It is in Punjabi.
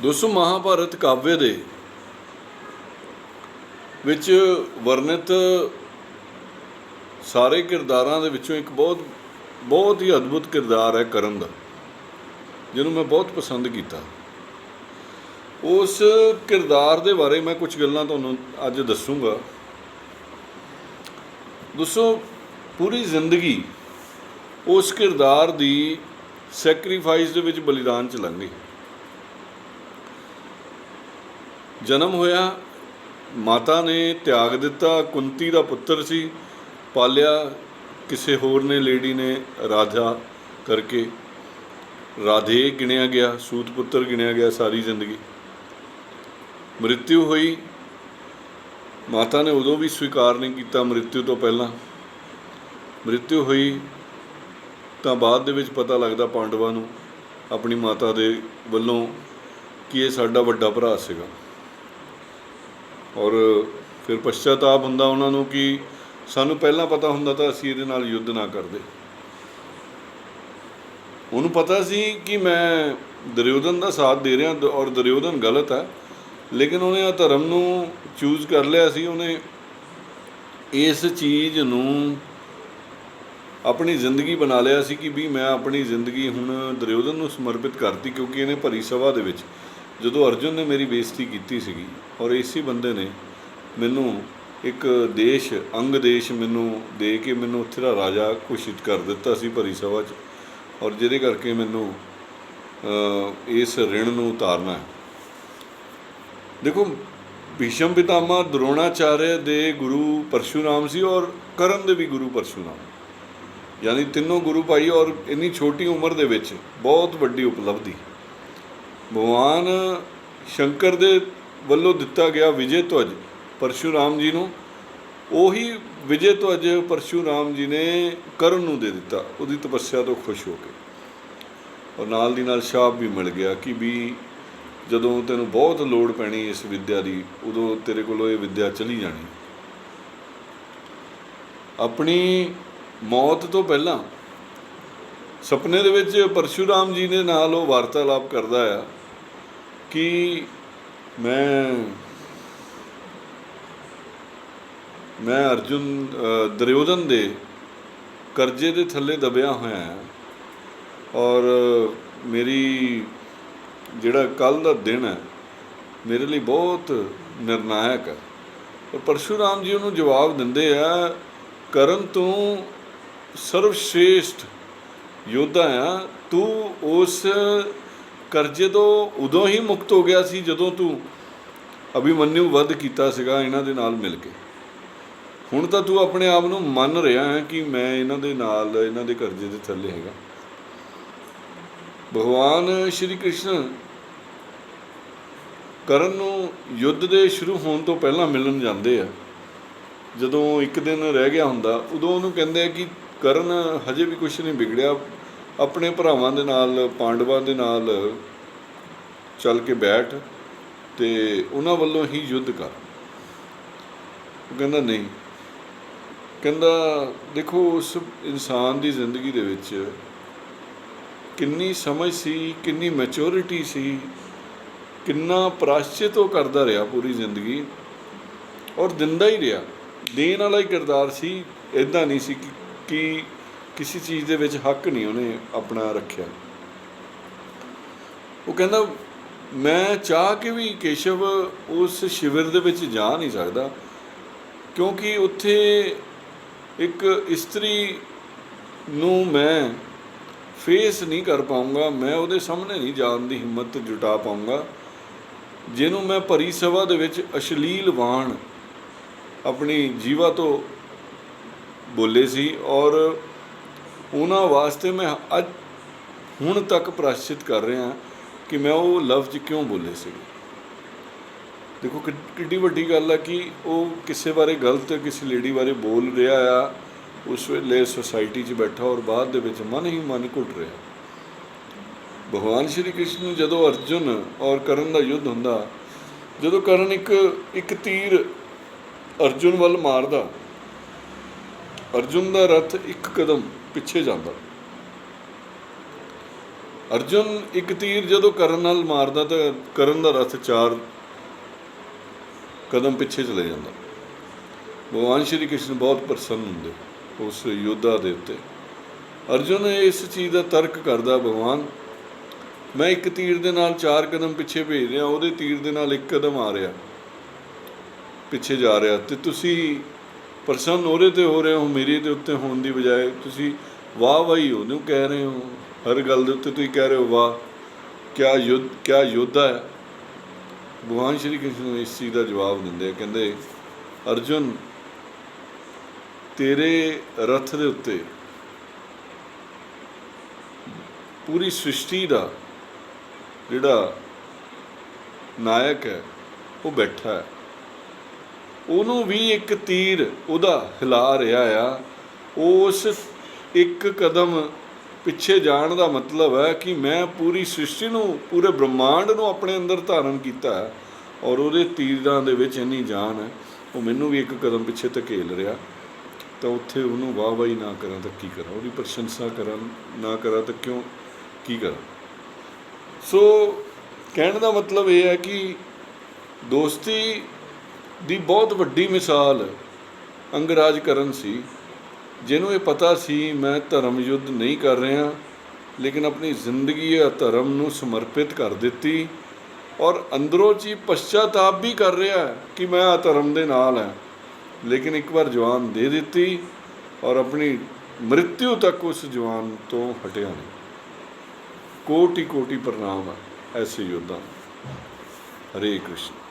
ਦੋਸਤੋ ਮਹਾਭਾਰਤ ਕਾਵਿ ਦੇ ਵਿੱਚ ਵਰਣਿਤ ਸਾਰੇ ਕਿਰਦਾਰਾਂ ਦੇ ਵਿੱਚੋਂ ਇੱਕ ਬਹੁਤ ਬਹੁਤ ਹੀ ਅਦਭੁਤ ਕਿਰਦਾਰ ਹੈ ਕਰਨ ਦਾ, ਜਿਹਨੂੰ ਮੈਂ ਬਹੁਤ ਪਸੰਦ ਕੀਤਾ। ਉਸ ਕਿਰਦਾਰ ਦੇ ਬਾਰੇ ਮੈਂ ਕੁਝ ਗੱਲਾਂ ਤੁਹਾਨੂੰ ਅੱਜ ਦੱਸੂਗਾ। ਦੋਸਤੋ, ਪੂਰੀ ਜ਼ਿੰਦਗੀ ਉਸ ਕਿਰਦਾਰ ਦੀ ਸੈਕਰੀਫਾਈਸ ਦੇ ਵਿੱਚ ਬਲੀਦਾਨ ਚ ਲੰਘੀ ਜਨਮ ਹੋਇਆ, ਮਾਤਾ ਨੇ ਤਿਆਗ ਦਿੱਤਾ, ਕੁੰਤੀ ਦਾ ਪੁੱਤਰ ਸੀ, ਪਾਲਿਆ ਕਿਸੇ ਹੋਰ ਨੇ, ਲੇਡੀ ਨੇ ਰਾਧਾ ਕਰਕੇ। ਰਾਧੇ ਗਿਣਿਆ ਗਿਆ, ਸੂਤ ਪੁੱਤਰ ਗਿਣਿਆ ਗਿਆ ਸਾਰੀ ਜ਼ਿੰਦਗੀ। ਮ੍ਰਿਤਿਉ ਹੋਈ, ਮਾਤਾ ਨੇ ਉਦੋਂ ਵੀ ਸਵੀਕਾਰ ਨਹੀਂ ਕੀਤਾ ਮ੍ਰਿਤਿੂ ਤੋਂ ਪਹਿਲਾਂ। ਮ੍ਰਿਤਿੂ ਹੋਈ ਤਾਂ ਬਾਅਦ ਦੇ ਵਿੱਚ ਪਤਾ ਲੱਗਦਾ ਪਾਂਡਵਾਂ ਨੂੰ, ਆਪਣੀ ਮਾਤਾ ਦੇ ਵੱਲੋਂ ਕਿ ਇਹ ਸਾਡਾ ਵੱਡਾ ਭਰਾ ਸੀਗਾ। ਔਰ ਫਿਰ ਪਛਤਾਤਾਪ ਹੁੰਦਾ ਉਹਨਾਂ ਨੂੰ ਕਿ ਸਾਨੂੰ ਪਹਿਲਾਂ ਪਤਾ ਹੁੰਦਾ ਤਾਂ ਅਸੀਂ ਇਹਦੇ ਨਾਲ ਯੁੱਧ ਨਾ ਕਰਦੇ। ਉਹਨੂੰ ਪਤਾ ਸੀ ਕਿ ਮੈਂ ਦਰਯੋਧਨ ਦਾ ਸਾਥ ਦੇ ਰਿਹਾ ਔਰ ਦਰਯੋਧਨ ਗਲਤ ਹੈ, ਲੇਕਿਨ ਉਹਨੇ ਆ ਧਰਮ ਨੂੰ ਚੂਜ਼ ਕਰ ਲਿਆ ਸੀ, ਉਹਨੇ ਇਸ ਚੀਜ਼ ਨੂੰ ਆਪਣੀ ਜ਼ਿੰਦਗੀ ਬਣਾ ਲਿਆ ਸੀ ਕਿ ਵੀ ਮੈਂ ਆਪਣੀ ਜ਼ਿੰਦਗੀ ਹੁਣ ਦਰਯੋਧਨ ਨੂੰ ਸਮਰਪਿਤ ਕਰਤੀ ਕਿਉਂਕਿ ਇਹਨੇ ਭਰੀ ਸਭਾ ਦੇ ਵਿੱਚ। ਜਦੋਂ ਅਰਜੁਨ ਨੇ ਮੇਰੀ ਬੇਇੱਜ਼ਤੀ ਕੀਤੀ ਸੀਗੀ ਔਰ ਇਸੇ ਬੰਦੇ ਨੇ ਮੈਨੂੰ ਇੱਕ ਦੇਸ਼, ਅੰਗ ਦੇਸ਼ ਮੈਨੂੰ ਦੇ ਕੇ ਮੈਨੂੰ ਉੱਥੇ ਦਾ ਰਾਜਾ ਘੋਸ਼ਿਤ ਕਰ ਦਿੱਤਾ ਸੀ ਭਰੀ ਸਭਾ 'ਚ ਔਰ ਜਿਹਦੇ ਕਰਕੇ ਮੈਨੂੰ ਇਸ ਰਿਣ ਨੂੰ ਉਤਾਰਨਾ ਹੈ। ਦੇਖੋ, ਭੀਸ਼ਮ ਪਿਤਾਮਾ ਦਰੋਣਾਚਾਰਿਆ ਦੇ ਗੁਰੂ ਪਰਸ਼ੂਰਾਮ ਸੀ ਔਰ ਕਰਨ ਦੇ ਵੀ ਗੁਰੂ ਪਰਸ਼ੂਰਾਮ। ਯਾਨੀ ਤਿੰਨੋਂ ਗੁਰੂ ਭਾਈ ਔਰ ਇੰਨੀ ਛੋਟੀ ਉਮਰ ਦੇ ਵਿੱਚ ਬਹੁਤ ਵੱਡੀ ਉਪਲਬਧੀ। ਭਗਵਾਨ ਸ਼ੰਕਰ ਦੇ ਵੱਲੋਂ ਦਿੱਤਾ ਗਿਆ ਵਿਜੇ ਧਵਜ ਪਰਸ਼ੂਰਾਮ ਜੀ ਨੂੰ, ਉਹੀ ਵਿਜੇ ਧਵਜ ਪਰਸ਼ੂਰਾਮ ਜੀ ਨੇ ਕਰਨ ਨੂੰ ਦੇ ਦਿੱਤਾ। ਉਹਦੀ ਤਪੱਸਿਆ ਤੋਂ ਖੁਸ਼ ਹੋ ਕੇ। ਔਰ ਨਾਲ ਦੀ ਨਾਲ ਸ਼ਾਪ ਵੀ ਮਿਲ ਗਿਆ ਕਿ ਵੀ ਜਦੋਂ ਤੈਨੂੰ ਬਹੁਤ ਲੋੜ ਪੈਣੀ ਇਸ ਵਿੱਦਿਆ ਦੀ, ਉਦੋਂ ਤੇਰੇ ਕੋਲੋਂ ਇਹ ਵਿੱਦਿਆ ਚਲੀ ਜਾਣੀ। ਆਪਣੀ ਮੌਤ ਤੋਂ ਪਹਿਲਾਂ ਸੁਪਨੇ ਦੇ ਵਿੱਚ ਪਰਸ਼ੂਰਾਮ ਜੀ ਦੇ ਨਾਲ ਉਹ ਵਾਰਤਾਲਾਪ ਕਰਦਾ ਆ। ਕਿ ਮੈਂ ਮੈਂ ਅਰਜੁਨ ਅ, ਦੇ ਕਰਜ਼ੇ ਦੇ ਥੱਲੇ ਦਬਿਆ ਹੋਇਆ ਹਾਂ ਔਰ ਮੇਰੀ ਜਿਹੜਾ ਕੱਲ ਦਾ ਦਿਨ ਹੈ ਮੇਰੇ ਲਈ ਬਹੁਤ ਨਿਰਣਾਇਕ ਹੈ। ਔਰ ਪਰਸ਼ੂਰਾਮ ਜੀ ਉਹਨੂੰ ਜਵਾਬ ਦਿੰਦੇ ਆ ਕਰਨ ਤੂੰ ਸਰਵਸ਼੍ਰੇਸ਼ਟ ਯੋਧਾ ਆ ਤੂੰ ਉਸ ਕਰਜ਼ੇ ਤੋਂ ਉਦੋਂ ਹੀ ਮੁਕਤ ਹੋ ਗਿਆ ਸੀ ਜਦੋਂ ਤੂੰ ਅਭਿਮਨਿਊ ਵੱਧ ਕੀਤਾ ਸੀਗਾ ਇਹਨਾਂ ਦੇ ਨਾਲ ਮਿਲ ਕੇ। ਹੁਣ ਤਾਂ ਤੂੰ ਆਪਣੇ ਆਪ ਨੂੰ ਮੰਨ ਰਿਹਾ ਹੈ ਕਿ ਮੈਂ ਇਹਨਾਂ ਦੇ ਨਾਲ, ਇਹਨਾਂ ਦੇ ਕਰਜ਼ੇ ਦੇ ਥੱਲੇ ਹੈਗਾ। ਭਗਵਾਨ ਸ਼੍ਰੀ ਕ੍ਰਿਸ਼ਨ ਕਰਨ ਨੂੰ ਯੁੱਧ ਦੇ ਸ਼ੁਰੂ ਹੋਣ ਤੋਂ ਪਹਿਲਾਂ ਮਿਲਣ ਜਾਂਦੇ ਆ। ਜਦੋਂ ਇੱਕ ਦਿਨ ਰਹਿ ਗਿਆ ਹੁੰਦਾ, ਉਦੋਂ ਉਹਨੂੰ ਕਹਿੰਦੇ ਆ ਕਿ ਕਰਨ ਹਜੇ ਵੀ ਕੁਝ ਨਹੀਂ ਵਿਗੜਿਆ ਆਪਣੇ ਭਰਾਵਾਂ ਦੇ ਨਾਲ, ਪਾਂਡਵਾਂ ਦੇ ਨਾਲ ਚੱਲ ਕੇ ਬੈਠ ਤੇ ਉਹਨਾਂ ਵੱਲੋਂ ਹੀ ਯੁੱਧ ਕਰ। ਉਹ ਕਹਿੰਦਾ, ਨਹੀਂ। ਕਹਿੰਦਾ, ਦੇਖੋ, ਉਸ ਇਨਸਾਨ ਦੀ ਜ਼ਿੰਦਗੀ ਦੇ ਵਿੱਚ ਕਿੰਨੀ ਸਮਝ ਸੀ, ਕਿੰਨੀ ਮੈਚੋਰਿਟੀ ਸੀ, ਕਿੰਨਾ ਪ੍ਰਾਸ਼ਚਿਤ ਉਹ ਕਰਦਾ ਰਿਹਾ ਪੂਰੀ ਜ਼ਿੰਦਗੀ ਔਰ ਦਿੰਦਾ ਹੀ ਰਿਹਾ। ਦੇਣ ਵਾਲਾ ਹੀ ਕਿਰਦਾਰ ਸੀ ਇਦਾਂ ਨਹੀਂ ਸੀ ਕਿ ਕਿਸੇ ਚੀਜ਼ ਦੇ ਵਿੱਚ ਹੱਕ ਨਹੀਂ ਉਹਨੇ ਆਪਣਾ ਰੱਖਿਆ। ਉਹ ਕਹਿੰਦਾ, ਮੈਂ ਚਾਹ ਕੇ ਵੀ ਕੇਸ਼ਵ ਉਸ ਸ਼ਿਵਰ ਦੇ ਵਿੱਚ ਜਾ ਨਹੀਂ ਸਕਦਾ, ਕਿਉਂਕਿ ਉੱਥੇ ਇੱਕ ਇਸਤਰੀ ਨੂੰ ਮੈਂ ਫੇਸ ਨਹੀਂ ਕਰ ਪਾਉਂਗਾ, ਮੈਂ ਉਹਦੇ ਸਾਹਮਣੇ ਨਹੀਂ ਜਾਣ ਦੀ ਹਿੰਮਤ ਜੁਟਾ ਪਾਉਂਗਾ, ਜਿਹਨੂੰ ਮੈਂ ਭਰੀ ਸਭਾ ਦੇ ਵਿੱਚ ਅਸ਼ਲੀਲ ਵਾਣ ਆਪਣੀ ਜੀਵਾ ਤੋਂ ਬੋਲੇ ਸੀ ਔਰ ਉਹਨਾਂ ਵਾਸਤੇ ਮੈਂ ਅੱਜ ਹੁਣ ਤੱਕ ਪ੍ਰਾਸ਼ਚਿਤ ਕਰ ਰਿਹਾ ਕਿ ਮੈਂ ਉਹ ਲਫ਼ਜ਼ ਕਿਉਂ ਬੋਲੇ ਸੀ। ਦੇਖੋ, ਕਿ- ਕਿੱਡੀ ਵੱਡੀ ਗੱਲ ਆ ਕਿ ਉਹ ਕਿਸੇ ਬਾਰੇ ਗਲਤ, ਕਿਸੇ ਲੇਡੀ ਬਾਰੇ ਬੋਲ ਰਿਹਾ ਆ, ਉਸ ਵੇਲੇ ਸੁਸਾਇਟੀ 'ਚ ਬੈਠਾ ਔਰ ਬਾਅਦ ਦੇ ਵਿੱਚ ਮਨ ਹੀ ਮਨ ਘੁੱਟ ਰਿਹਾ। ਭਗਵਾਨ ਸ਼੍ਰੀ ਕ੍ਰਿਸ਼ਨ ਨੂੰ ਜਦੋਂ ਅਰਜੁਨ ਔਰ ਕਰਨ ਦਾ ਯੁੱਧ ਹੁੰਦਾ, ਜਦੋਂ ਕਰਨ ਇੱਕ ਇੱਕ ਤੀਰ ਅਰਜੁਨ ਵੱਲ ਮਾਰਦਾ ਅਰਜੁਨ ਦਾ ਰਥ ਇੱਕ ਕਦਮ ਪਿੱਛੇ ਜਾਂਦਾ। ਅਰਜੁਨ ਇੱਕ ਤੀਰ ਜਦੋਂ ਕਰਨ ਨਾਲ ਮਾਰਦਾ ਤਾਂ ਕਰਨ ਦਾ ਰਥ ਚਾਰ ਕਦਮ ਪਿੱਛੇ ਚਲੇ ਜਾਂਦਾ। ਭਗਵਾਨ ਸ਼੍ਰੀ ਕ੍ਰਿਸ਼ਨ ਬਹੁਤ ਪ੍ਰਸੰਨ ਹੁੰਦੇ ਉਸ ਯੋਧਾ ਦੇ ਉੱਤੇ। ਅਰਜੁਨ ਇਸ ਚੀਜ਼ ਦਾ ਤਰਕ ਕਰਦਾ, ਭਗਵਾਨ, ਮੈਂ ਇੱਕ ਤੀਰ ਦੇ ਨਾਲ ਚਾਰ ਕਦਮ ਪਿੱਛੇ ਭੇਜ ਰਿਹਾ, ਉਹਦੇ ਤੀਰ ਦੇ ਨਾਲ ਇੱਕ ਕਦਮ ਆ ਰਿਹਾ, ਪਿੱਛੇ ਜਾ ਰਿਹਾ ਤੇ ਤੁਸੀਂ ਪ੍ਰਸੰਨ ਉਹਦੇ ਤੇ ਹੋ ਰਹੇ ਹੋ, ਮੇਰੀ ਦੇ ਉੱਤੇ ਹੋਣ ਦੀ ਬਜਾਏ ਤੁਸੀਂ ਵਾਹ ਵਾਹੀ ਉਹਨੂੰ ਕਹਿ ਰਹੇ ਹੋ, ਹਰ ਗੱਲ ਦੇ ਉੱਤੇ ਤੁਸੀਂ ਕਹਿ ਰਹੇ ਹੋ ਵਾਹ। ਕਿਆ ਯੁੱਧ, ਕਿਆ ਯੋਧਾ ਹੈ? ਭਗਵਾਨ ਸ਼੍ਰੀ ਕ੍ਰਿਸ਼ਨ ਇਸ ਚੀਜ਼ ਦਾ ਜਵਾਬ ਦਿੰਦੇ ਆ, ਕਹਿੰਦੇ, ਅਰਜੁਨ, ਤੇਰੇ ਰਥ ਦੇ ਉੱਤੇ ਪੂਰੀ ਸ੍ਰਿਸ਼ਟੀ ਦਾ ਜਿਹੜਾ ਨਾਇਕ ਹੈ, ਉਹ ਬੈਠਾ ਹੈ। ਉਹਨੂੰ ਵੀ ਇੱਕ ਤੀਰ ਉਹਦਾ ਹਿਲਾ ਰਿਹਾ ਆ। ਉਸ ਇੱਕ ਕਦਮ ਪਿੱਛੇ ਜਾਣ ਦਾ ਮਤਲਬ ਹੈ ਕਿ ਮੈਂ ਪੂਰੀ ਸ੍ਰਿਸ਼ਟੀ ਨੂੰ, ਪੂਰੇ ਬ੍ਰਹਮਾਂਡ ਨੂੰ ਆਪਣੇ ਅੰਦਰ ਧਾਰਨ ਕੀਤਾ ਹੈ ਔਰ ਉਹਦੇ ਤੀਰਾਂ ਦੇ ਵਿੱਚ ਇੰਨੀ ਜਾਨ ਹੈ। ਉਹ ਮੈਨੂੰ ਵੀ ਇੱਕ ਕਦਮ ਪਿੱਛੇ ਧਕੇਲ ਰਿਹਾ। ਤਾਂ ਉੱਥੇ ਉਹਨੂੰ ਵਾਹ ਵਾਹੀ ਨਾ ਕਰਾਂ ਤਾਂ ਕੀ ਕਰਾਂ? ਉਹਦੀ ਪ੍ਰਸ਼ੰਸਾ ਕਰਾਂ, ਨਾ ਕਰਾਂ ਤਾਂ ਕਿਉਂ, ਕੀ ਕਰਾਂ? ਸੋ ਕਹਿਣ ਦਾ ਮਤਲਬ ਇਹ ਹੈ ਕਿ ਦੋਸਤੀ ਦੀ ਬਹੁਤ ਵੱਡੀ ਮਿਸਾਲ ਅੰਗਰਾਜ ਕਰਨ ਸੀ। ਜਿਹਨੂੰ ਇਹ ਪਤਾ ਸੀ, ਮੈਂ ਧਰਮ ਯੁੱਧ ਨਹੀਂ ਕਰ ਰਿਹਾ, ਲੇਕਿਨ ਆਪਣੀ ਜ਼ਿੰਦਗੀ ਆ ਧਰਮ ਨੂੰ ਸਮਰਪਿਤ ਕਰ ਦਿੱਤੀ ਔਰ ਅੰਦਰੋਂ ਚ ਹੀ ਪਛਤਾਤਾਪ ਵੀ ਕਰ ਰਿਹਾ ਕਿ ਮੈਂ ਆ ਧਰਮ ਦੇ ਨਾਲ ਹਾਂ ਲੇਕਿਨ ਇੱਕ ਵਾਰ ਜਵਾਨ ਦੇ ਦਿੱਤੀ ਔਰ ਆਪਣੀ ਮ੍ਰਿਤਿਉ ਤੱਕ ਉਸ ਜਵਾਨ ਤੋਂ ਹਟਿਆ ਨਹੀਂ। ਕੋਟੀ ਕੋਟि ਪ੍ਰਣਾਮ ਹੈ ਐਸੇ ਯੋਧਾ ਨੂੰ। ਹਰੇ ਕ੍ਰਿਸ਼ਨ।